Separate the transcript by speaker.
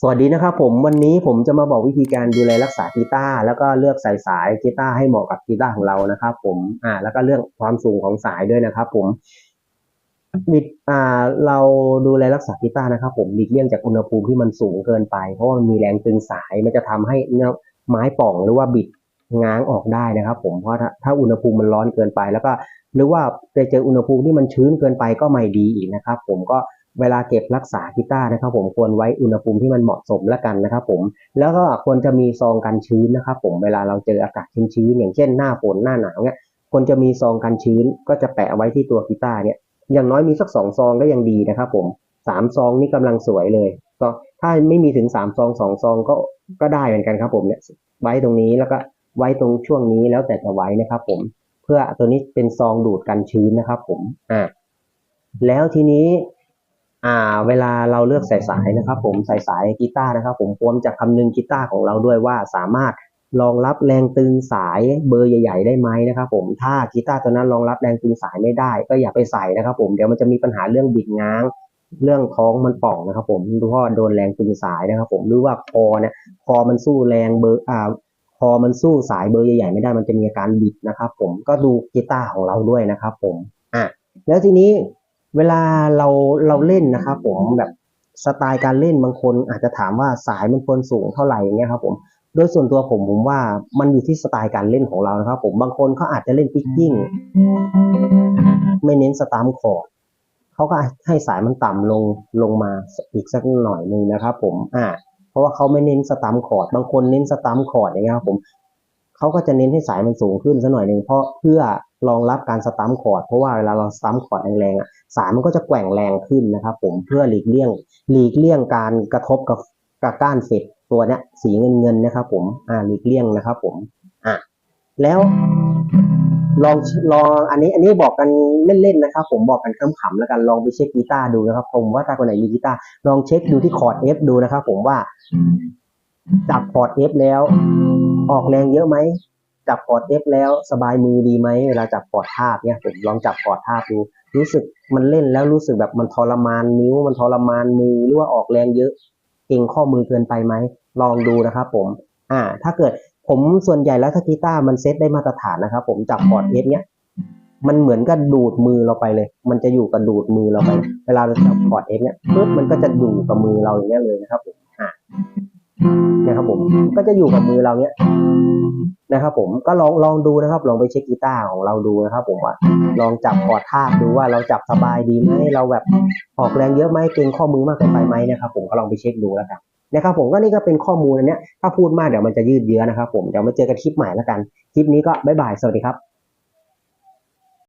Speaker 1: สวัสดีนะครับผมวันนี้ผมจะมาบอกวิธีการดูแลรักษากีตาร์แล้วก็เลือกใส่สายกีตาร์ให้เหมาะกับกีตาร์ของเรานะครับผมอ่าแล้วก็เรื่องความสูงของสายด้วยนะครับผมมิดอ่าเราดูแลรักษากีตาร์นะครับผมหลีกเลี่ยงจากอุณหภูมิที่มันสูงเกินไป เพราะว่ามันมีแรงตึงสายมันจะทำให้ไม้ป่องหรือว่าบิดง้างออกได้นะครับ ผมเพราะถ้าถ้าอุณหภูมิมันร้อนเกินไป แล้วก็หรือว่าไปเจออุณหภูมิที่มันชื้นเกินไปก็ไม่ดีอีกนะครับ ผมก็ เวลาเก็บรักษากีตาร์นะครับผมควรไว้อุณหภูมิที่มันเหมาะสมแล้วกันนะครับผมแล้วก็ควรจะมีซองกันชื้นนะครับผมเวลาเราเจออากาศชื้นๆอย่างเช่นหน้าฝนหน้าหนาวเนี่ยควรจะมีซองกันชื้น ก็จะแปะไว้ที่ตัวกีตาร์เนี่ยอย่างน้อยมีสักสองซองก็ยังดีนะครับผมสามซองนี่กำลังสวยเลย ก็ถ้าไม่มีถึงสามซองสองซองก็ก็ได้เหมือนกันครับผมเนี่ยไว้ตรงนี้แล้วก็ไว้ตรงช่วงนี้แล้วแต่จะไว้นะครับผมเพื่อตัวนี้เป็นซองดูดกันชื้นนะครับผมอ่าแล้วทีนี้ อ่าเวลาเราเลือกใส่สายนะครับ ผมใส่สายกีตาร์นะครับ ผมควรจะคำนึงกีตาร์ของเราด้วยว่าสามารถรองรับแรงตึงสายเบอร์ใหญ่ ๆ ได้ไหมนะครับ ผมถ้ากีตาร์ตัวนั้นรองรับแรงตึงสายไม่ได้ ก็อย่าไปใส่นะครับ ผมเดี๋ยวมันจะมีปัญหาเรื่องบิดง้าง เรื่องท้องมันป่องนะครับ ผมเพราะโดนแรงตึงสายนะครับ ผมหรือว่าคอเนี่ยคอมันสู้แรงเบอร์อ่าคอมันสู้สายเบอร์ใหญ่ๆไม่ได้มันจะมีอาการบิดนะครับ ผมก็ดูกีตาร์ของเราด้วยนะครับ ผมอะแล้วทีนี้ เวลาเราเราเล่นนะครับผมแบบสไตล์การเล่นบางคนอาจจะถามว่าสายมันควรสูงเท่าไหร่อย่างเงี้ยครับผมโดยส่วนตัวผมผมว่ามันอยู่ที่สไตล์การเล่นของเรานะครับ ผมบางคนเขาอาจจะเล่นพิกกิ้งไม่เน้นสตามคอร์ดเขาก็ให้สายมันต่ำลงลงมาอีกสักหน่อยหนึ่งนะครับผมอ่าเพราะว่าเขาไม่เน้นสตามคอร์ดบางคนเน้นสตามคอร์ดอย่างเงี้ยครับผมเขาก็จะเน้นให้สายมันสูงขึ้นสักหน่อยหนึ่งเพราะเพื่อ รองรับการสตัมคอร์ดเพราะว่าเวลาเราสตัมคอร์ดแรงๆอะสายมันก็จะแกว่งแรงขึ้นนะครับ ผมเพื่อหลีกเลี่ยง หลีกเลี่ยงการกระทบกับกับก้านเฟดตัวเนี้ยสีเงินเงินๆนะครับ ผมอ่าหลีกเลี่ยงนะครับ ผมอะแล้วลองลองอันนี้อันนี้บอกกันเล่นๆนะครับ ผมบอกกันขำๆแล้วกันลองไปเช็คกีตาร์ดูนะครับ ผมว่าถ้าคนไหนมีกีตาร์ลองเช็คดูที่คอร์ด F ดูนะครับ ผมว่าจับคอร์ด F แล้ว ออกแรงเยอะไหม จับคอร์ด F แล้วสบายมือดีไหมเวลาจับคอร์ดทาบเนี่ยผมลองจับคอร์ดทาบดู รู้สึกมันเล่นแล้วรู้สึกแบบมันทรมานนิ้ว มันทรมานมือหรือว่าออกแรงเยอะ เก่งข้อมือเกินไปไหมลองดูนะครับผมอ่าถ้าเกิดผมส่วนใหญ่แล้วถ้ากีตาร์มันเซตได้มาตรฐานนะครับผมจับคอร์ด F เนี้ยมันเหมือนกับดูดมือเราไปเลย มันจะอยู่กับดูดมือเราไป เวลาเราจับคอร์ด F เนี้ยปุ๊บมันก็จะอยู่กับมือเราอย่างเงี้ยเลยนะครับผมอ่าเนี่ยครับผมก็จะอยู่กับมือเราเนี้ย นะครับผมก็ลองลองดูนะครับลองไปเช็คกีตาร์ของเราดูนะครับ ผมว่าลองจับคอร์ดทาบดูว่าเราจับสบายดีไหมเราแบบออกแรงเยอะไหมเกรงข้อมือมากเกินไปไหมนะครับ ผมก็ลองไปเช็คดูแล้วกันนะครับผมก็นี่ก็เป็นข้อมูลอันเนี้ยถ้าพูดมากเดี๋ยวมันจะยืดเยื้อนะครับ ผมเดี๋ยวมาเจอกันคลิปใหม่แล้วกัน คลิปนี้ก็บ๊ายบายสวัสดีครับ